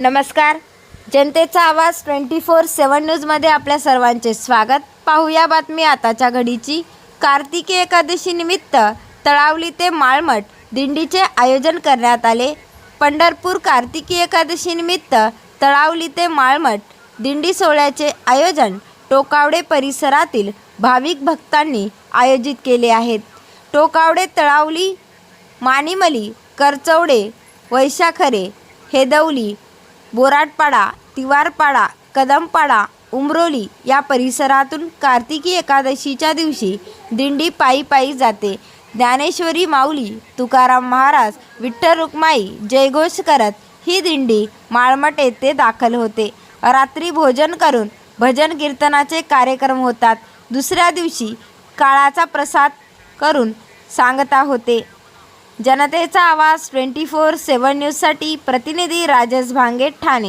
नमस्कार. जनतेचा आवाज ट्वेंटी फोर सेवन न्यूजमध्ये आपल्या सर्वांचे स्वागत. पाहूया बातमी आताच्या घडीची. कार्तिकी एकादशी निमित्त तळावली ते माळमठ दिंडीचे आयोजन करण्यात आले. पंढरपूर कार्तिकी एकादशी निमित्त तळावली ते माळमठ दिंडी सोहळ्याचे आयोजन टोकावडे परिसरातील भाविक भक्तांनी आयोजित केले आहेत. टोकावडे तळावली मानिमली करचवडे वैशाखरे हेदवली बोराटपाडा तिवारपाडा कदमपाडा उमरोली या परिसरातून कार्तिकी एकादशीच्या दिवशी दिंडी पायी पायी जाते. ज्ञानेश्वरी माऊली तुकाराम महाराज विठ्ठल रुक्माई जयघोष करत ही दिंडी माळमट येथे दाखल होते. रात्री भोजन करून भजन कीर्तनाचे कार्यक्रम होतात. दुसऱ्या दिवशी काळाचा प्रसाद करून सांगता होते. जनतेचा आवाज ट्वेंटी फोर सेवन न्यूजसाठी प्रतिनिधी राजेश भांगे ठाणे.